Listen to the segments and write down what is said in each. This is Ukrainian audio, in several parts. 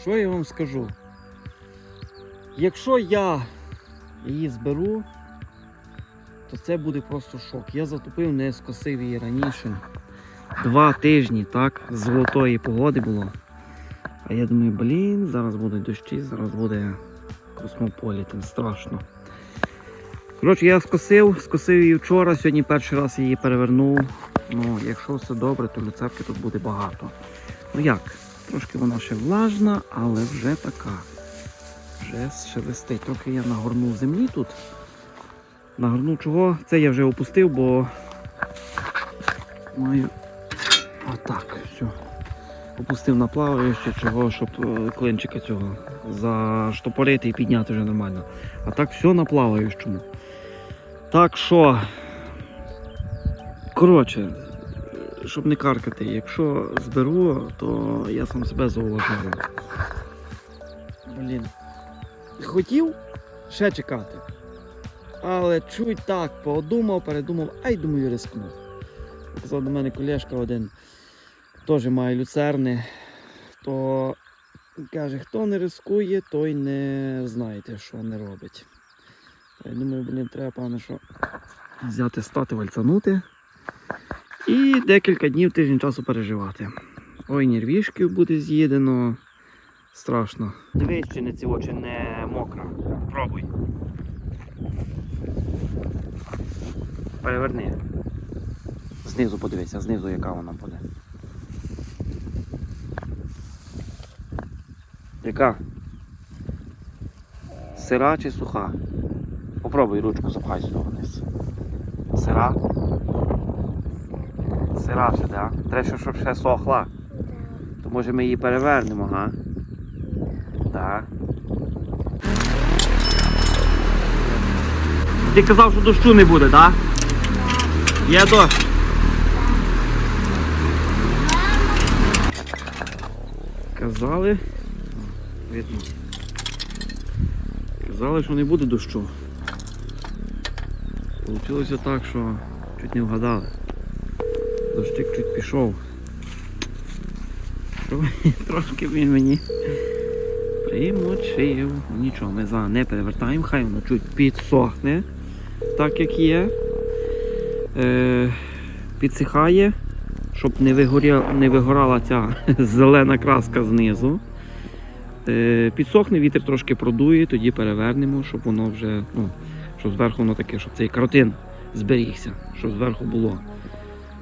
Що я вам скажу? Якщо я її зберу, то це буде просто шок. Я затопив, не скосив її раніше. Два тижні, так, золотої погоди було. А я думаю, блін, зараз будуть дощі, зараз буде космополітен, страшно. Коротше, я скосив, скосив її вчора, сьогодні перший раз її перевернув. Ну, якщо все добре, то люцерки тут буде багато. Ну як? Трошки вона ще влажна, але вже така. Вже шелестить. Трохи я нагорнув землі тут. Нагорнув чого? Це я вже опустив, бо маю отак, все. Опустив на плаваюче, чого, щоб е, клинчика цього заштопорити і підняти вже нормально. А так все на плаваючому. Так що, коротше, щоб не каркати, якщо зберу, то я сам себе зауважаю. Блін. Хотів ще чекати. Але чуть так подумав, передумав, ай думаю, рискну. Казав до мене колешка один, теж має люцерни, то каже, хто не рискує, той не знаєте, що не робить. Та я думаю, блін, треба пане, що взяти стати вальцанути і декілька днів тиждень часу переживати. Ой, нервішків буде з'їдено. Страшно. Дивись, чи не ці очі не мокра. Пробуй. Переверни. Знизу подивися, знизу яка вона буде. Яка? Сира чи суха? Попробуй ручку запхай сюди вниз. Сира? Сира ще, да? Треба, щоб ще сохла. То може ми її перевернемо, га? Так. Ти казав, що дощу не буде, так? Є дощ. Казали. Видно. Казали, що не буде дощу. Получилося так, що чуть не вгадали. Дощик чуть пішов. Трошки він мені примочив. Нічого, ми за не перевертаємо, хай воно чуть підсохне, так як є. Е, підсихає, щоб не, вигоря, не вигорала ця зелена краска знизу. Е, підсохне, вітер трошки продує, тоді перевернемо, щоб воно вже, ну, щоб зверху воно таке, щоб цей каротин зберігся, щоб зверху було.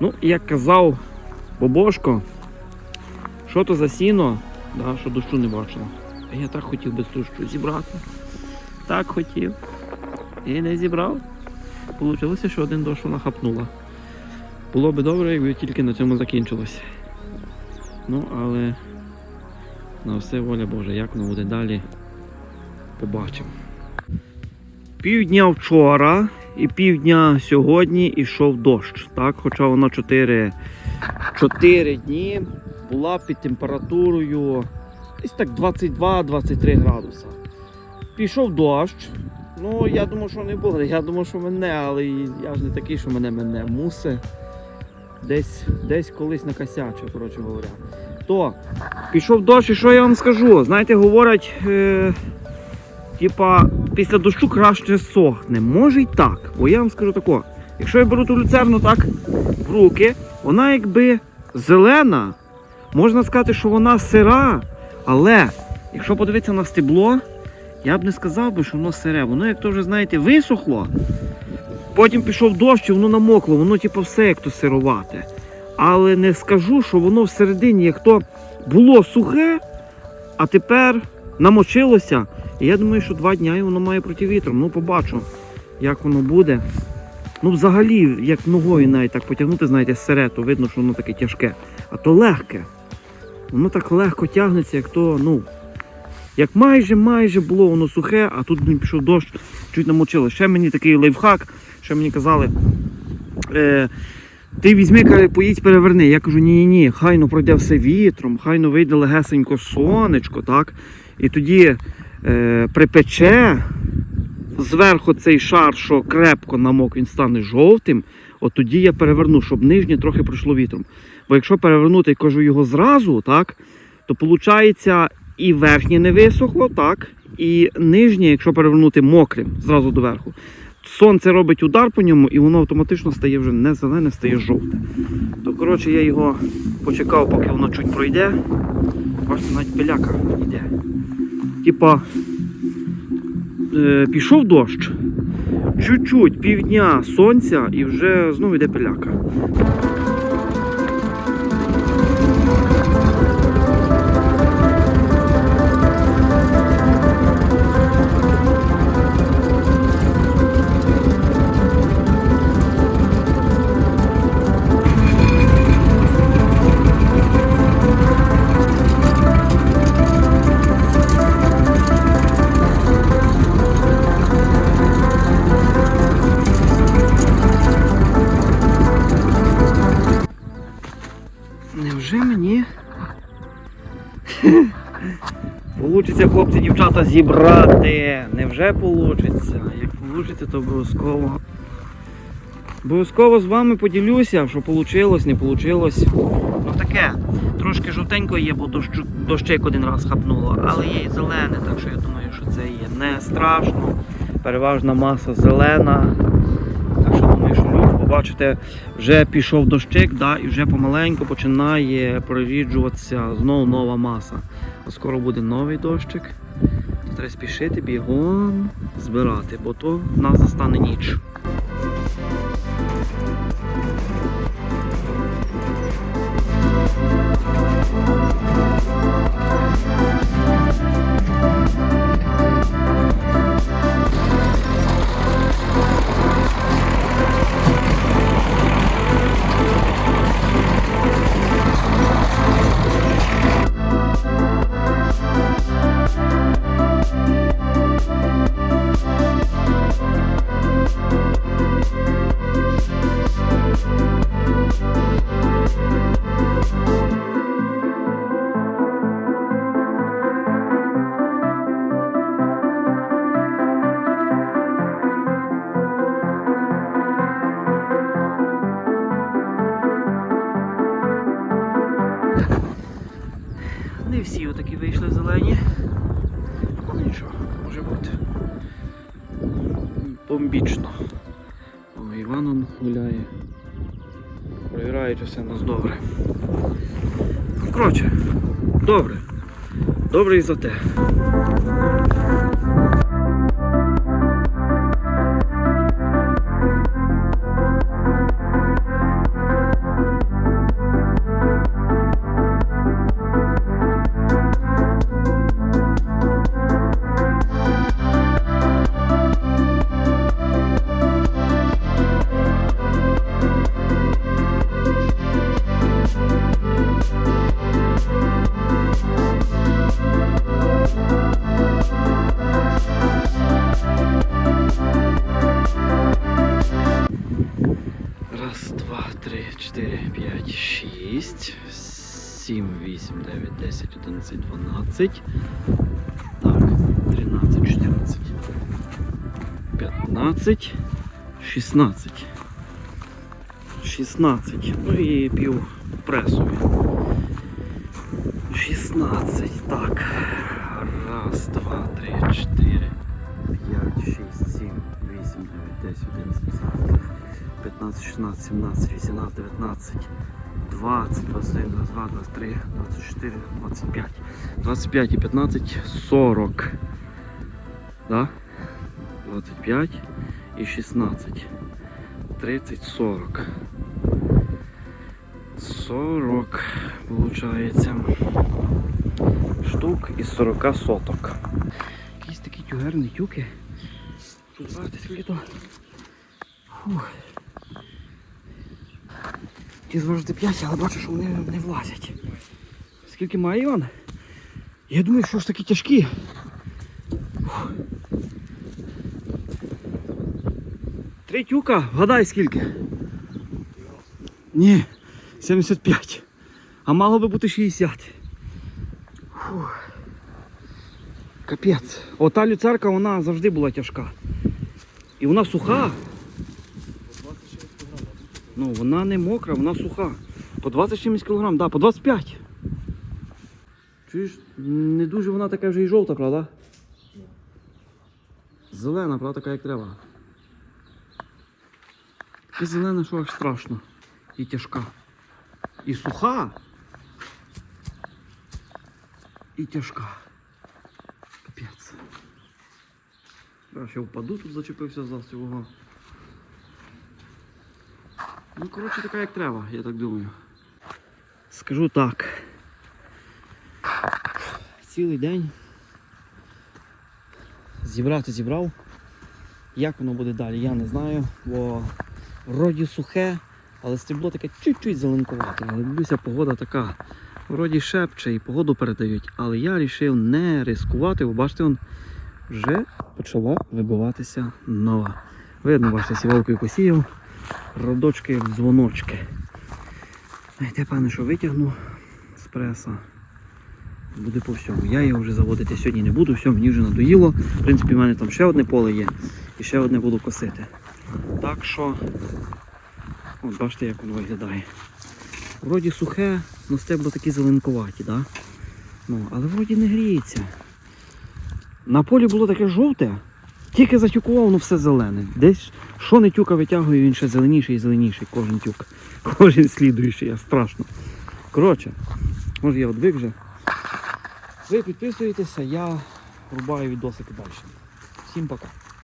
Ну, як казав Бобошко, що то за сіно, да, що дощу не бачила. А я так хотів без дощу зібрати. Так хотів. І не зібрав. Получилося, що один дощ вона хапнула. Було би добре, якби тільки на цьому закінчилося. Ну, але на все воля Божа, як воно буде далі, побачимо. Півдня вчора і півдня сьогодні йшов дощ. Так? Хоча вона 4, 4 дні була під температурою десь так 22-23 градуса. Пішов дощ. Ну, я думав, що не буде. Я думав, що мене, але я ж не такий, що мене мене мусе. Десь, десь колись накосячу, коротше говоря. То пішов дощ, і що я вам скажу? Знаєте, говорять, е, типа, після дощу краще сохне. Може й так. Бо я вам скажу тако. Якщо я беру ту люцерну так в руки, вона якби зелена. Можна сказати, що вона сира, але якщо подивитися на стебло, я б не сказав би, що воно сире. Воно, як то вже знаєте, висохло. Потім пішов дощ і воно намокло, воно типу все як то сировате. Але не скажу, що воно всередині, як то було сухе, а тепер намочилося. І я думаю, що два дні воно має проти вітру. Ну, побачу, як воно буде. Ну, взагалі, як ногою навіть так потягнути, знаєте, сире, то видно, що воно таке тяжке. А то легке. Воно так легко тягнеться, як то, ну. Як майже майже було воно сухе, а тут блін, пішов дощ, чуть намочило. Ще мені такий лайфхак, ще мені казали. Е, ти візьми, каже, поїдь переверни. Я кажу, ні, ні, ні, хайно пройде все вітром, хайно вийде легесенько сонечко, так? І тоді е, припече зверху цей шар, що крепко намок, він стане жовтим. От тоді я переверну, щоб нижнє трохи пройшло вітром. Бо якщо перевернути, кажу, його зразу, так, то виходить, і верхнє не висохло, так, і нижнє, якщо перевернути мокрим зразу доверху. Сонце робить удар по ньому, і воно автоматично стає вже не зелене, стає жовте. То коротше я його почекав, поки воно чуть пройде. Бачите, навіть пиляка йде. Типа е, пішов дощ, чуть-чуть півдня сонця і вже знову йде пиляка. Получиться, хлопці, дівчата, зібрати. Невже получиться? Як получиться, то обов'язково. Обов'язково з вами поділюся, що вийшло, не вийшло. Ну таке, трошки жовтенько є, бо дощу, дощик один раз хапнуло, але є і зелене, так що я думаю, що це є не страшно. Переважна маса зелена. Побачите, вже пішов дощик, да, і вже помаленьку починає проріджуватися знову нова маса. Скоро буде новий дощик. То треба спішити бігом збирати, бо то в нас застане ніч. Бомбічно. О, Іваном гуляє. Провіряє, чи все нас добре. Ну, коротше, добре. Добре і за те. 4, 5, 6, 7, 8, 9, 10, 11, 12. Так, 13, 14, 15, 16. 16. Ну і пів пресу. 16. Так. Раз, два, три, чотири, п'ять, шість, сім, вісім, дев'ять, десять, одинадцять. 15, 16, 17, 18, 19, 20, 21, 22, 23, 24, 25. 25 і 15, 40. Да? 25 і 16. 30, 40. 40 получається. Штук із 40 соток. Якісь такі тюгерні тюки. Тут бачите, скільки то. Фух. Ті зважити 5, але бачу, що вони не влазять. Скільки має Іван? Я думаю, що ж такі тяжкі. Три тюка, вгадай скільки? Ні, 75. А мало би бути 60. Фух. Капець. Ота люцерка вона завжди була тяжка. І вона суха. Ну, вона не мокра, вона суха. По 20 чимось кілограм, да, по 25. Чуєш, не дуже вона така вже і жовта, правда? Зелена, правда, така як треба. Така зелена, що аж страшно. І тяжка. І суха. І тяжка. Капець. Я ще впаду тут зачепився за цього. Коротше, така як треба, я так думаю. Скажу так. Цілий день зібрати зібрав. Як воно буде далі, я не знаю, бо вроді сухе, але стебло таке чуть-чуть зеленкувате. Але дивлюся, погода така. Вроді шепче і погоду передають, але я вирішив не ризикувати, бо бачите, он вже почала вибиватися нова. Видно, бачите, сівалкою посіяв, родочки як дзвоночки. Те, певне, що витягну з преса. Буде по всьому. Я його вже заводити сьогодні не буду, все, мені вже надоїло. В принципі, в мене там ще одне поле є і ще одне буду косити. Так що, от бачите, як воно виглядає. Вроді сухе, але стебло такі зеленкуваті, да? ну, але вроді не гріється. На полі було таке жовте, тільки затюкував, воно все зелене. Десь що не тюка витягує, він ще зеленіший і зеленіший, кожен тюк. Кожен слідуючий, я страшно. Коротше, може я одвик вже. Ви підписуєтеся, я рубаю відосики далі. Всім пока.